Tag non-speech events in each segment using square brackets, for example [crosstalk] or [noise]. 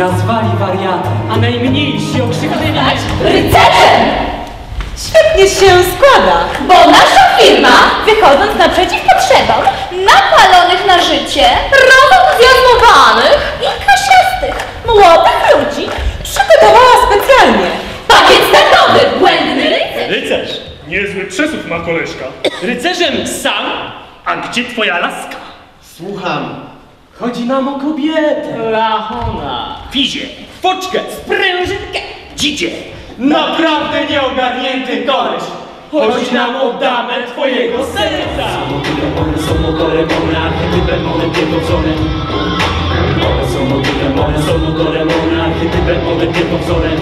nazwali wariatem, a najmniejsi okrzyknęli mnie Rycerzem! Świetnie się składa. Bo nasza firma, wychodząc naprzeciw potrzebom napalonych na życie, rozentuzjazmowanych i kasiastych młodych ludzi, Przygotowała specjalnie. pakiet startowy, błędny rycerz. Rycerz! Niezły przesuw ma koleżka. rycerzem sam. A gdzie twoja laska? Słucham. Chodzi nam o kobietę. Rachona. Fizie, Foczkę, sprężynkę. dzidzie. Naprawdę nieogarnięty koleś. Chodzi nam o damę twojego serca. Są motorem, archetypem, one pierwowzorem One są motywem, one są motorem, one archetypem, one pierwowzorem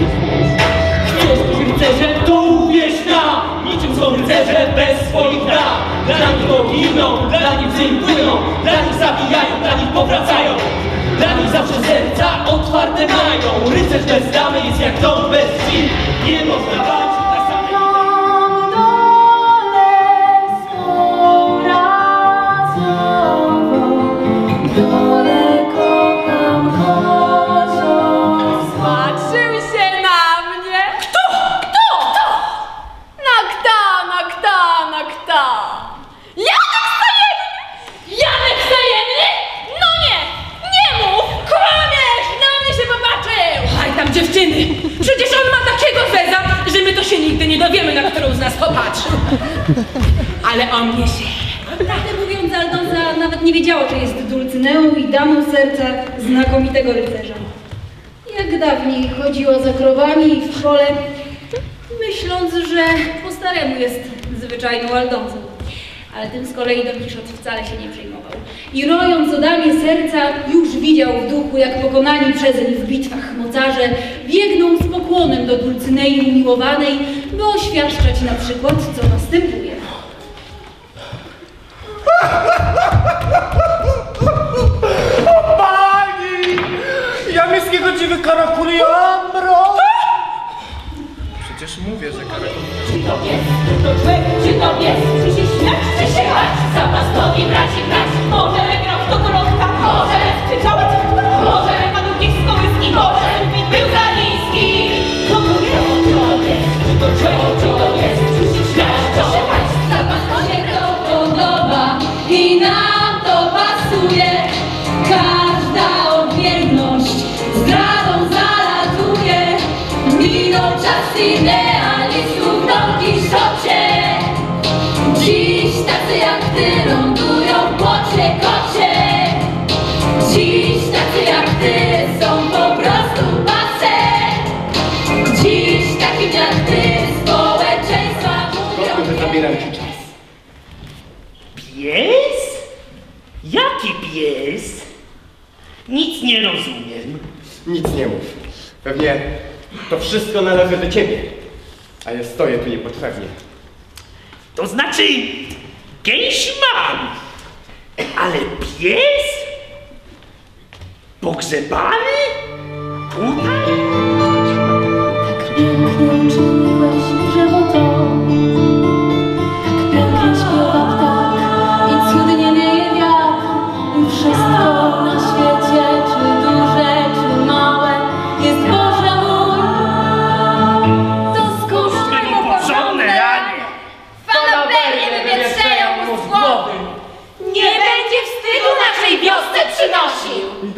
Chcesz być rycerzem, to uwierz nam. Niczym są rycerze bez swoich dam. Dla nich to giną, dla nich dzień płyną. Dla nich zabijają, dla nich powracają. Dla nich zawsze serca otwarte mają. Rycerz bez damy jest jak dom bez drzwi. Nie można którą z nas popatrzył. Ale on mnie się. Prawdę mówiąc, Aldonza nawet nie wiedziała, że jest Dulcyneą i damą serca znakomitego rycerza. Jak dawniej chodziła za krowami w szkole, myśląc, że po staremu jest zwyczajną Aldonzą. Ale tym z kolei Don Kiszot wcale się nie przejmował. I rojąc o damie serca, już widział w duchu, jak pokonani przezeń w bitwach mocarze biegną z pokłonem do Dulcynei umiłowanej, by oświadczać na przykład, co następuje. [laughs] Idealistów Don Kiszocie Dziś tacy jak ty lądują w płocie kocie Dziś tacy jak ty są po prostu pase Dziś takim jak ty społeczeństwa mówią że zabieram ci czas. Pies? Jaki pies? Nic nie rozumiem. Nic nie mów. Pewnie to wszystko należy do ciebie. A ja stoję tu niepotrzebnie. To znaczy, gęś mam, ale pies? Pogrzebany? Tutaj?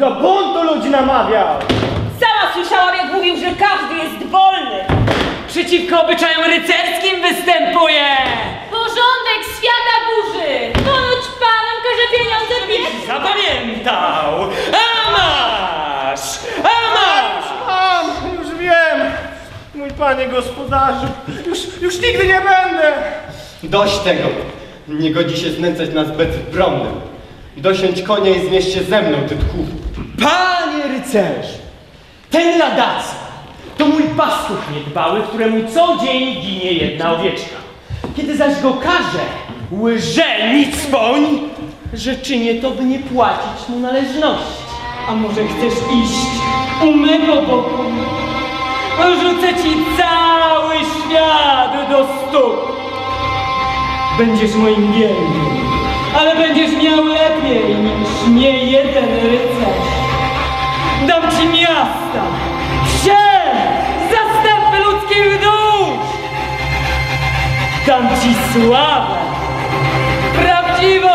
Do buntu ludzi namawiał! Sama słyszałam, jak mówił, że każdy jest wolny. Przeciwko obyczajom rycerskim występuje. Porządek świata burzy! Ponoć panom każe pieniądze biec! Zapamiętał. A masz! A masz! Mam, już wiem! Mój panie gospodarzu, już, już nigdy nie będę! Dość tego! Nie godzi się znęcać nas bezbronnym. Dosiądź konia i zmieść się ze mną, ty tchu. Panie rycerzu, ten ladaca to mój pastuch niedbały, któremu co dzień ginie jedna owieczka. Kiedy zaś go każe, łże nic poń, że czynię to, by nie płacić mu należności. A może chcesz iść u mego boku? Rzucę ci cały świat do stóp. Będziesz moim wiernym, ale będziesz miał lepiej niż nie jeden rycerz. Dam ci miasta, wsie, zastępy ludzkich dusz. Dam ci sławę, prawdziwą.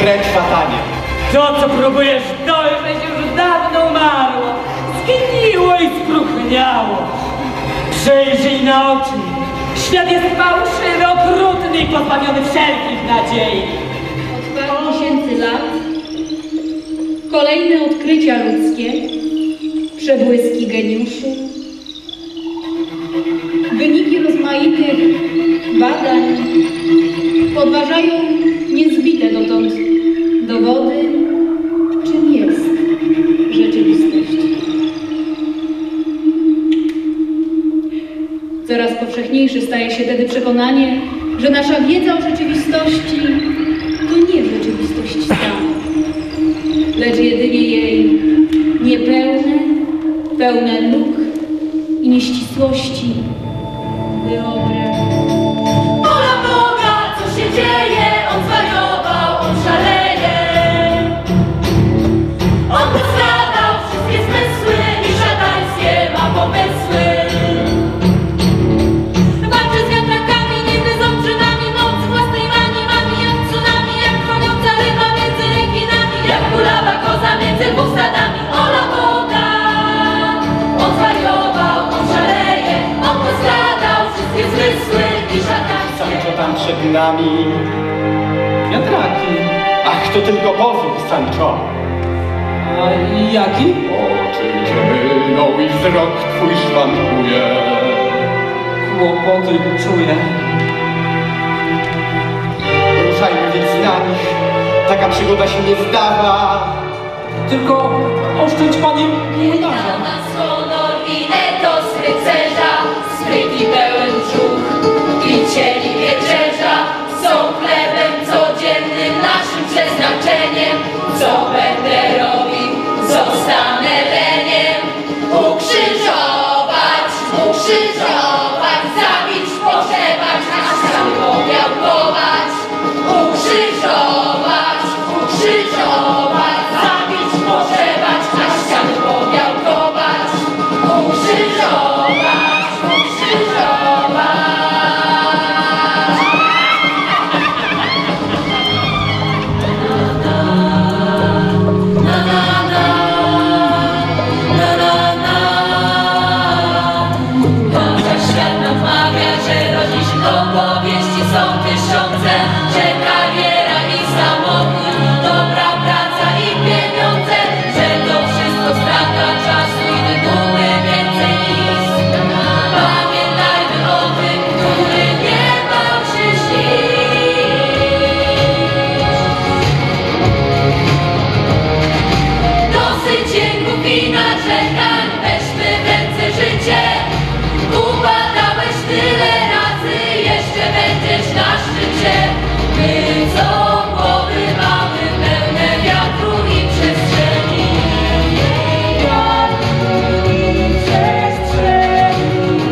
Precz fatanie. To, co próbujesz dojrzeć, już dawno umarło, zgniło i spróchniało. Przejrzyj na oczy. Świat jest fałszywy, okrutny i pozbawiony Powszechniejsze staje się wtedy przekonanie, że nasza wiedza o rzeczywistości to nie rzeczywistość sama, lecz jedynie jej niepełne, pełne luk i nieścisłości wyobraź. Przed nami. Wiatraki. Ach, to tylko pozór, Sancho. A jaki? Oczy cię mylą i wzrok twój szwankuje. Kłopoty czuję. Ruszajmy więc na nich. Taka przygoda się nie zdawa. Tylko oszczędź panie Na nas honor i etos rycerza, spryt i pełen brzuch, i cieli wieczerza, będzie Upadałeś tyle razy Jeszcze będziesz na szczycie. My co głowy mamy Pełne wiatru i przestrzeni?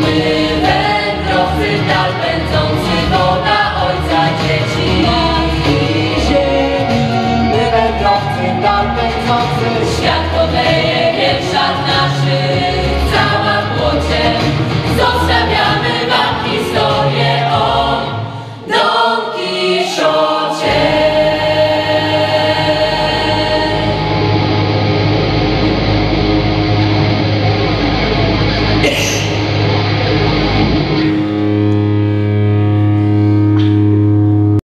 My wędrowcy dal będą